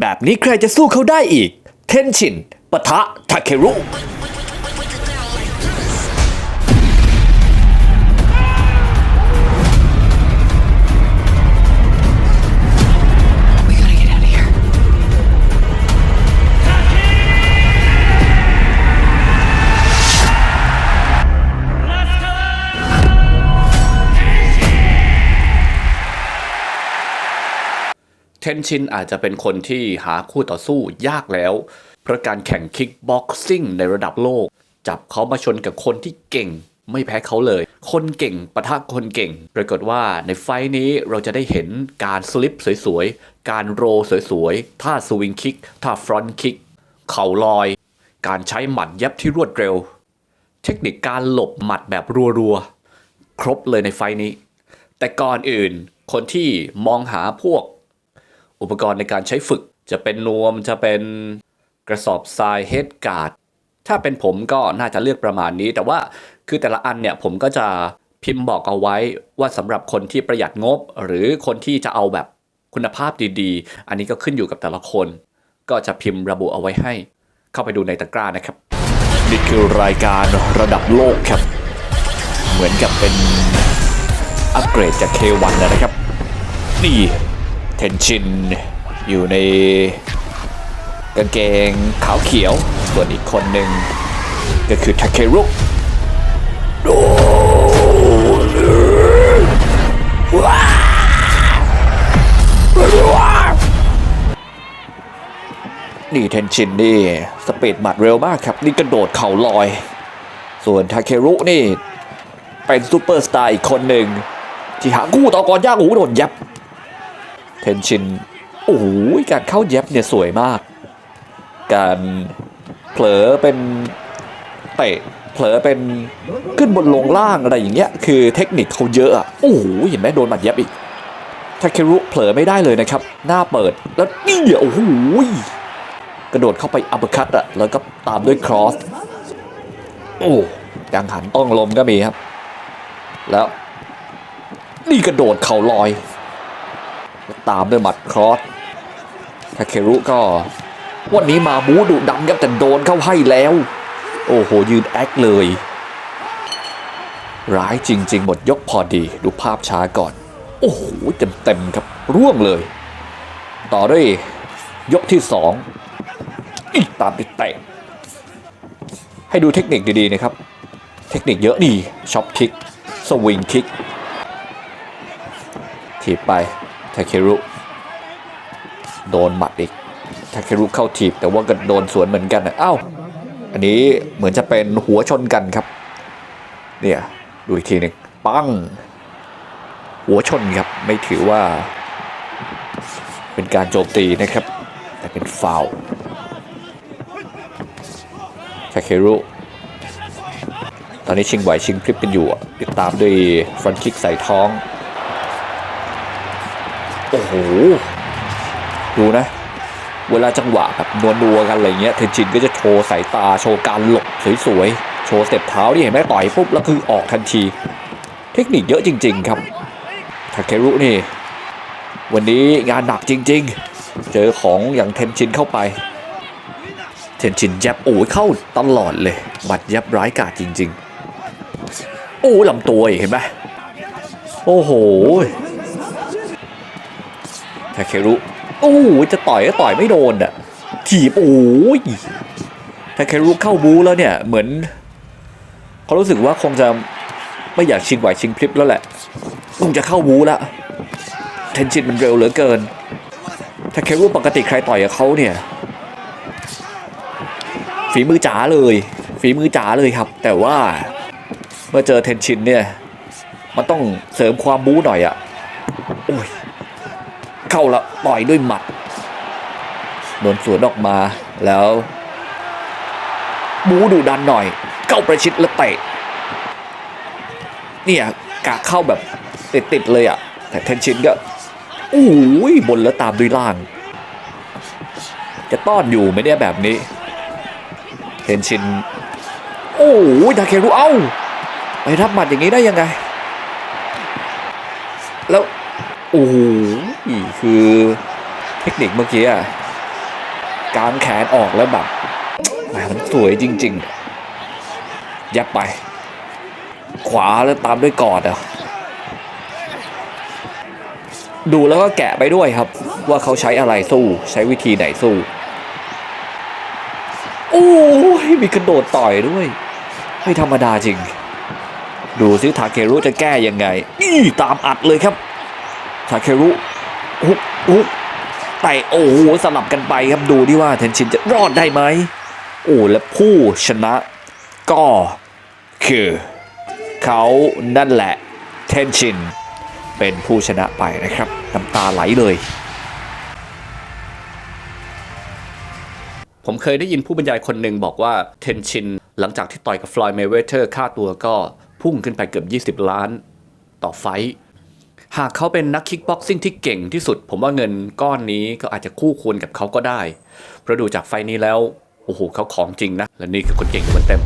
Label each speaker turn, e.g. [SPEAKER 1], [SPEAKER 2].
[SPEAKER 1] แบบนี้ใครจะสู้เขาได้อีก เทนชินปะทะทาเครุ ทนชินอาจจะเป็นคนที่หาคู่ต่อสู้ยากแล้ว เพราะการแข่งคิกบ็อกซิ่งในระดับโลก จับเขามาชนกับคนที่เก่งไม่แพ้เขาเลย คนเก่งปะทะคนเก่ง ปรากฏว่าในไฟท์นี้เราจะได้เห็นการสลิปสวยๆ การโรสวยๆ ท่าสวิงคิก ท่าฟรอนต์คิก เข่าลอย การใช้หมัดยับที่รวดเร็ว เทคนิคการหลบหมัดแบบรัวๆ ครบเลยในไฟนี้ แต่ก่อนอื่น คนที่มองหาพวก อุปกรณ์ในการใช้ฝึก จะเป็นนวมจะเป็นกระสอบทรายเฮดการ์ดถ้าเป็นผมก็น่าจะเลือกประมาณนี้ แต่ว่าคือแต่ละอันเนี่ยผมก็จะพิมพ์บอกเอาไว้ว่าสำหรับคนที่ประหยัดงบ หรือคนที่จะเอาแบบคุณภาพดีๆ อันนี้ก็ขึ้นอยู่กับแต่ละคน ก็จะพิมพ์ระบุเอาไว้ให้ เข้าไปดูในตะกร้านะครับ นี่คือรายการระดับโลกครับ เหมือนกับเป็นอัปเกรดจาก K1 นะครับ นี่ เทนชินอยู่ในกางเกงขาวเขียว ส่วนอีกคนหนึ่งก็คือทาเครุโดว้านี่เทนชินนี่ สปีดหมัดเร็วมากครับ นี่กระโดดเข่าลอย ส่วนทาเครุนี่ เป็นซูเปอร์สตาร์อีกคนหนึ่ง ที่หาคู่ต่อกรยากหูโดนยับ ทนชินโอ้โหการเข้าเย็บเนี่ยสวยมาก การเผลอเป็นเตะเผลอเป็นขึ้นบนลงล่างอะไรอย่างเงี้ยคือเทคนิคเขาเยอะอะโอ้โหเห็นไหมโดนหมัดเย็บอีกทาเครุเผลอไม่ได้เลยนะครับ หน้าเปิดแล้วนี่โอ้โหกระโดดเข้าไปอัปเปอร์คัตอะแล้วก็ตามด้วยครอสโอ้กังหันต้องลมก็มีครับ แล้วนี่กระโดดเข่าลอย ตามด้วยหมัดครอสทาเครุก็ วันนี้มาบูดุดันครับแต่โดนเข้าให้แล้ว โอ้โห ยืนแอคเลย ร้ายจริง ๆ หมดยกพอดี ดูภาพช้าก่อน โอ้โห เต็ม ๆ ครับ ร่วงเลย ต่อด้วยยกที่สองอีกตามด้วยเตะให้ดูเทคนิคดี ๆ นะครับ เทคนิคเยอะดีช็อปคิก สวิงคิกถีบไป ทาเครุโดนหมัดอีกทาเครุเข้าถีบแต่ว่าก็โดนสวนเหมือนกันนะอ้าวอันนี้เหมือนจะเป็นหัวชนกันครับ เนี่ยดูอีกทีหนึ่งปังหัวชนครับไม่ถือว่า เป็นการโจมตีนะครับ แต่เป็นฟาวทาเครุตอนนี้ชิงไหวชิงพลิบกันอยู่ ติดตามด้วยฟรอนคิกใส่ท้อง อ้โหดูนะ เวลาจังหวะแบบนัวๆกันอะไรเงี้ยเทนชินก็จะโชว์สายตาโชว์การหลบสวยๆ โชว์สเต็ปเท้าที่เห็นไหมต่อยปุ๊บแล้วคือออกทันที เทคนิคเยอะจริง ๆ ครับทาเครุนี่ วันนี้งานหนักจริง ๆ เจอของอย่างเทนชินเข้าไป เทนชินยับโอ้ยเข้าตลอดเลยบัดยับร้ายกาจจริง ๆ โอ้ลำตัวเห็นไหมโอ้โห ทาเครุโอ้จะต่อยก็ต่อยไม่โดนอะถีบโอ้ยทาเครุเข้าบูแล้วเนี่ยเหมือนเขารู้สึกว่าคงจะไม่อยากชิงไหวชิงพลิบแล้วแหละคงจะเข้าบูแล้วเทนชินมันเร็วเหลือเกินทาเครุปกติใครต่อยกับเขาเนี่ยฝีมือจ๋าเลยฝีมือจ๋าเลยครับ แต่ว่าเมื่อเจอเทนชินเนี่ยมันต้องเสริมความบู๊หน่อยอะโอ้ย เข้าละต่อยด้วยหมัดโดนสวนออกมาแล้วบูดูดันหน่อย เข้าประชิดแล้วเตะเนี่ยกะเข้าแบบติดๆเลยอะ่ะ แต่เทนชินก็โอ้ยบนแล้วตามด้วยล่าง จะต้อนอยู่ไมเนี่ยแบบนี้เทนชินโอ้ยทาเครุเอ้าไปรับหมัดอย่างนี้ได้ยังไง แล้วโอ้ คือเทคนิคเมื่อกี้อะกางแขนออกแล้วแบบแหมมันสวยจริง ๆ ยับไป ขวาแล้วตามด้วยกอดอะดูแล้วก็แกะไปด้วยครับ ว่าเขาใช้อะไรสู้ใช้วิธีไหนสู้โอ้ยมีกระโดดต่อยด้วยไม่ธรรมดาจริง ดูซิทาเครุจะแก้ยังไงนี่ตามอัดเลยครับทาเครุ ฮุกฮุกไต่โอ้โหสลับกันไปครับดูดิว่าเทนชินจะรอดได้ไหมโอ้และผู้ชนะ ก็คือเขานั่นแหละเทนชินเป็นผู้ชนะไปนะครับน้ำตาไหลเลย ผมเคยได้ยินผู้บรรยายคนหนึ่งบอกว่าเทนชินหลังจากที่ต่อยกับฟลอยด์เมเวเทอร์ค่าตัวก็พุ่งขึ้นไปเกือบ 20 ล้านต่อไฟท์ หากเขาเป็นนักคิกบ็อกซิ่งที่เก่งที่สุด ผมว่าเงินก้อนนี้ก็อาจจะคู่ควรกับเขาก็ได้เพราะดูจากไฟนี้แล้ว โอ้โหเขาของจริงนะ และนี่คือคนเก่งคนเต็ม